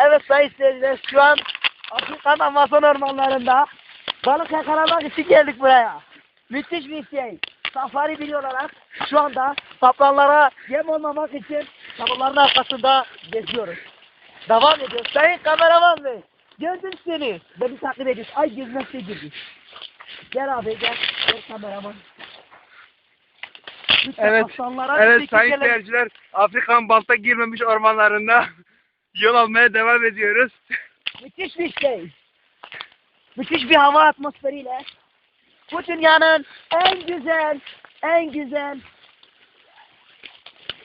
Evet sayın seyirciler şu an Afrika'nın Amazon ormanlarında balık yakalamak için geldik buraya. Müthiş bir şey. Safari biri olarak şu anda kaplanlara yem olmamak için kaplanların arkasında geziyoruz. Devam ediyoruz. Sayın kameraman bey. Gördüm seni. Beni takip ediyorsun. Ay gözüme şey girdi. Gel abi gel. Gel kameraman. Lütfen Evet, Evet şekil sayın seyirciler Afrika'nın balta girmemiş ormanlarında yol almaya devam ediyoruz. Müthiş bir şey. Müthiş bir hava atmosferiyle bu dünyanın en güzel, en güzel,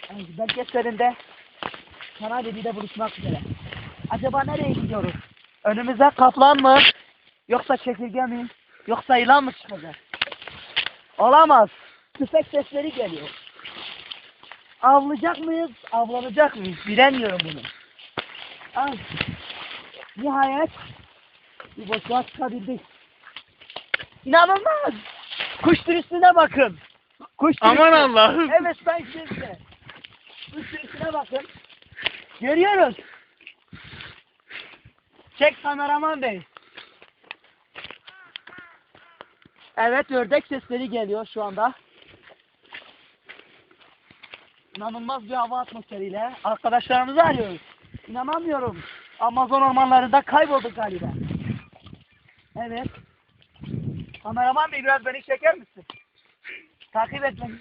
en güzel belgeselinde Kanal ile buluşmak üzere. Acaba nereye gidiyoruz? Önümüze kaplan mı? Yoksa çekirge mi? Yoksa yılan mı çıkacak? Olamaz. Tüfek sesleri geliyor. Avlayacak mıyız? Avlanacak mıyız? Bilemiyorum bunu. Ay. Nihayet bir boşluğa çıkabildik. İnanılmaz. Kuş turistine bakın. Kuş Aman turisti. Allah'ım. Evet ben size. Kuş turistine bakın. Görüyoruz. Çek kameraman bey. Evet ördek sesleri geliyor şu anda. İnanılmaz bir hava atmosferiyle arkadaşlarımızı arıyoruz. İnanamıyorum. Amazon ormanlarında kaybolduk galiba. Evet. Kameraman bey biraz beni çeker misin? Takip et beni.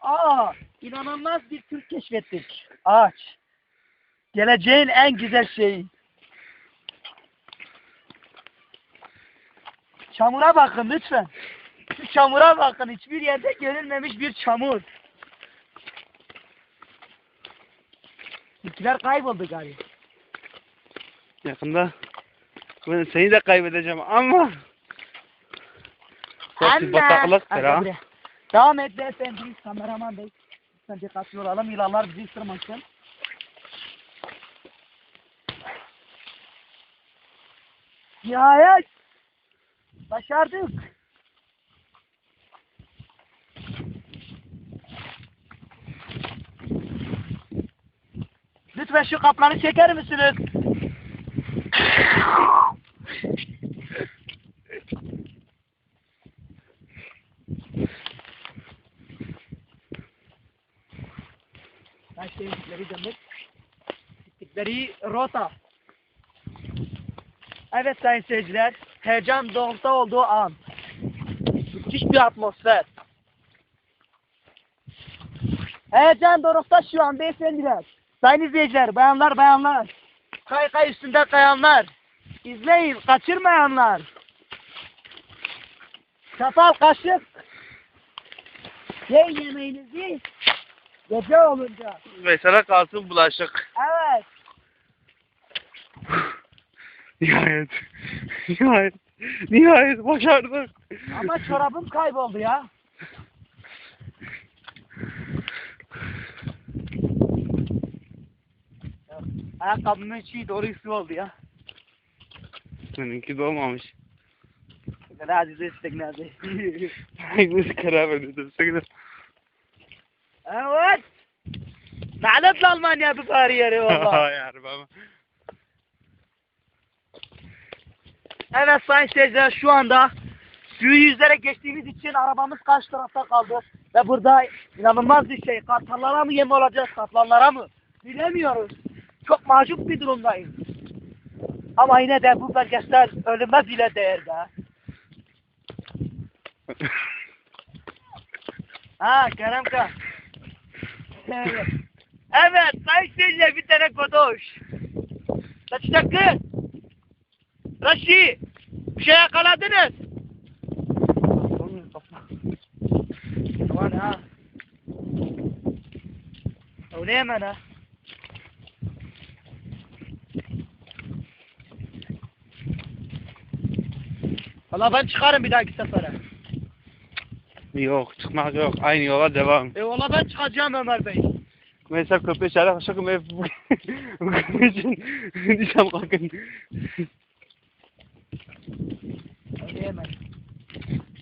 Aa, inanılmaz bir tür keşfettik. Ağaç. Geleceğin en güzel şeyi. Çamura bakın lütfen. Şu çamura bakın. Hiçbir yerde görülmemiş bir çamur. Bitkiler kayboldu galiba. Yakında ben seni de kaybedeceğim ama Hepsi bataklıktır ha. Devam et beyefendi. Kameraman bey. Lütfen dikkatli olalım. Yılanlar bizi ısırmasın. Nihayet başardık. Lütfen şu kaplanı çeker misiniz? Kaç gittikleri döndük. Gittikleri rota. Evet sayın seyirciler. Heyecan doğrultuda olduğu an. Müthiş bir atmosfer. Heyecan dorukta şu an beyefendiler. Sayın izleyiciler, bayanlar bayanlar. Kay kay üstünde kayanlar. İzleyin, kaçırmayanlar. Çatal kaşık. Ye yemeğinizi. Gece olunca. mesela kalsın bulaşık. Evet. Nihayet. Nihayet. Nihayet başardık. Ama çorabım kayboldu ya. Ayakkabımın içi doğru üstü oldu ya. Seninki de olmamış. Ne aziz istek ne aziz. Hangisi karar verdi? Söyle. evet. Bu bari yeri valla. ya arabama. evet sayın seyirciler şu anda suyu yüzerek geçtiğimiz için arabamız karşı tarafta kaldı. Ve burada inanılmaz bir şey. Kartallara mı yem olacağız, kaplanlara mı? Bilemiyoruz. Çok mahcup bir durumdayız. Ama yine de bu belgesel ölüme bile değer be. Ha Keremka. Evet. Evet sayın seyirciler bir tane kodoş. Kaç dakika? Raşi. Bir şey yakaladınız. Aman ha. O ne hemen ha? Valla ben çıkarım bir dahaki sefere. Yok çıkmak yok. Aynı yola devam. E valla ben çıkacağım Ömer Bey. Mesela köpeği şarap şakım ev bu için dişem kalkın. Ne hemen?